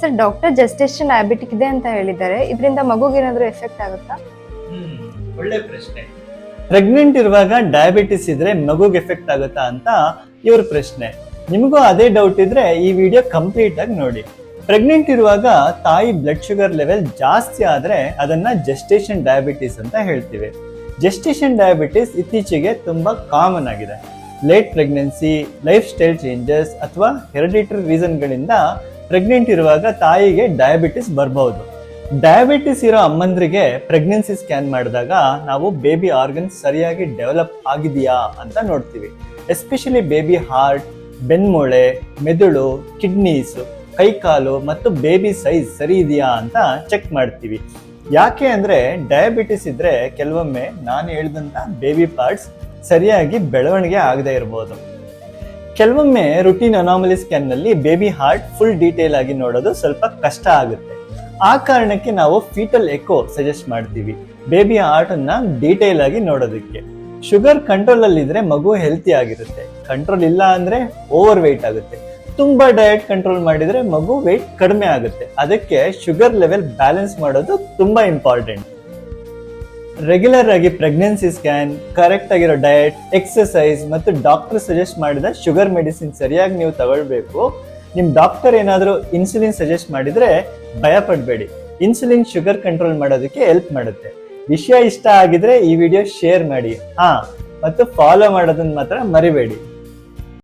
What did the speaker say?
Sir doctor gestation diabetic ಇದೆ ಅಂತ ಹೇಳಿದ್ದಾರೆ. ಇದರಿಂದ ಏನಾದರೂ ಎಫೆಕ್ಟ್ ಆಗುತ್ತಾ? ಒಳ್ಳೆ ಪ್ರಶ್ನೆ. ಪ್ರೆಗ್ನೆಂಟ್ ಇರುವಾಗ ಡಯಾಬಿಟಿಸ್ ಇದ್ರೆ ಮಗುಗೆ ಎಫೆಕ್ಟ್ ಆಗುತ್ತಾ ಅಂತ ಇವ್ರ ಪ್ರಶ್ನೆ. ನಿಮಗೂ ಅದೇ ಡೌಟ್ ಇದ್ರೆ ಈ ವಿಡಿಯೋ ಕಂಪ್ಲೀಟ್ ಆಗಿ ನೋಡಿ. ಪ್ರೆಗ್ನೆಂಟ್ ಇರುವಾಗ ತಾಯಿ ಬ್ಲಡ್ ಶುಗರ್ ಲೆವೆಲ್ ಜಾಸ್ತಿ ಆದ್ರೆ ಅದನ್ನ ಜಸ್ಟೇಷನ್ ಡಯಾಬಿಟಿಸ್ ಅಂತ ಹೇಳ್ತೀವಿ. ಜಸ್ಟೇಷನ್ ಡಯಾಬಿಟಿಸ್ ಇತ್ತೀಚೆಗೆ ತುಂಬಾ ಕಾಮನ್ ಆಗಿದೆ. Late pregnancy lifestyle changes ಅಥವಾ ಹೆರಿಡಿಟರಿ ರೀಸನ್ಗಳಿಂದ ಪ್ರೆಗ್ನೆಂಟ್ ಇರುವಾಗ ತಾಯಿಗೆ ಡಯಾಬಿಟಿಸ್ ಬರಬಹುದು ಡಯಾಬಿಟಿಸ್ ಇರೋ ಅಮ್ಮಂದ್ರಿಗೆ ಪ್ರೆಗ್ನೆನ್ಸಿ ಸ್ಕ್ಯಾನ್ ಮಾಡಿದಾಗ ನಾವು ಬೇಬಿ ಆರ್ಗನ್ಸ್ ಸರಿಯಾಗಿ ಡೆವಲಪ್ ಆಗಿದೆಯಾ ಅಂತ ನೋಡ್ತೀವಿ. ಎಸ್ಪೆಷಲಿ ಬೇಬಿ ಹಾರ್ಟ್ ಬೆನ್ಮೂಳೆ, ಮೆದುಳು ಕಿಡ್ನೀಸ್ ಕೈಕಾಲು ಮತ್ತು ಬೇಬಿ ಸೈಜ್ ಸರಿ ಇದೆಯಾ ಅಂತ ಚೆಕ್ ಮಾಡ್ತೀವಿ. ಯಾಕೆ ಅಂದರೆ ಡಯಾಬಿಟಿಸ್ ಇದ್ದರೆ ಕೆಲವೊಮ್ಮೆ ನಾನು ಹೇಳಿದಂಥ ಬೇಬಿ ಪಾರ್ಟ್ಸ್ ಸರಿಯಾಗಿ ಬೆಳವಣಿಗೆ ಆಗದೆ ಇರಬಹುದು ಕೆಲವೊಮ್ಮೆ ರುಟೀನ್ ಅನಾಮಲಿ ಸ್ಕ್ಯಾನ್ನಲ್ಲಿ ಬೇಬಿ ಹಾರ್ಟ್ ಫುಲ್ ಡೀಟೇಲ್ ಆಗಿ ನೋಡೋದು ಸ್ವಲ್ಪ ಕಷ್ಟ ಆಗುತ್ತೆ. ಆ ಕಾರಣಕ್ಕೆ ನಾವು ಫೀಟಲ್ ಎಕೋ ಸಜೆಸ್ಟ್ ಮಾಡ್ತೀವಿ. ಬೇಬಿ ಹಾರ್ಟ್ ಅನ್ನ ಡೀಟೇಲ್ ಆಗಿ ನೋಡೋದಕ್ಕೆ. ಶುಗರ್ ಕಂಟ್ರೋಲ್ ಅಲ್ಲಿ ಇದ್ರೆ ಮಗು ಹೆಲ್ತಿ ಆಗಿರುತ್ತೆ. ಕಂಟ್ರೋಲ್ ಇಲ್ಲ ಅಂದ್ರೆ ಓವರ್ ವೆಯ್ಟ್ ಆಗುತ್ತೆ. ತುಂಬಾ ಡಯಟ್ ಕಂಟ್ರೋಲ್ ಮಾಡಿದ್ರೆ ಮಗು ವೆಯ್ಟ್ ಕಡಿಮೆ ಆಗುತ್ತೆ. ಅದಕ್ಕೆ ಶುಗರ್ ಲೆವೆಲ್ ಬ್ಯಾಲೆನ್ಸ್ ಮಾಡೋದು ತುಂಬಾ ಇಂಪಾರ್ಟೆಂಟ್ ರೆಗ್ಯುಲರ್ ಆಗಿ ಪ್ರೆಗ್ನೆನ್ಸಿ ಸ್ಕ್ಯಾನ್ ಕರೆಕ್ಟ್ ಆಗಿರೋ ಡಯಟ್ ಎಕ್ಸಸೈಸ್ ಮತ್ತು ಡಾಕ್ಟರ್ ಸಜೆಸ್ಟ್ ಮಾಡಿದ ಶುಗರ್ ಮೆಡಿಸಿನ್ ಸರಿಯಾಗಿ ನೀವು ತಗೊಳ್ಬೇಕು. ನಿಮ್ಮ ಡಾಕ್ಟರ್ ಏನಾದರೂ ಇನ್ಸುಲಿನ್ ಸಜೆಸ್ಟ್ ಮಾಡಿದ್ರೆ ಭಯಪಡಬೇಡಿ. ಇನ್ಸುಲಿನ್ ಶುಗರ್ ಕಂಟ್ರೋಲ್ ಮಾಡೋದಕ್ಕೆ ಹೆಲ್ಪ್ ಮಾಡುತ್ತೆ. ವಿಷಯ ಇಷ್ಟ ಆಗಿದ್ರೆ ಈ ವಿಡಿಯೋ ಶೇರ್ ಮಾಡಿ. ಹಾಂ, ಮತ್ತು ಫಾಲೋ ಮಾಡೋದನ್ನ ಮಾತ್ರ ಮರಿಬೇಡಿ.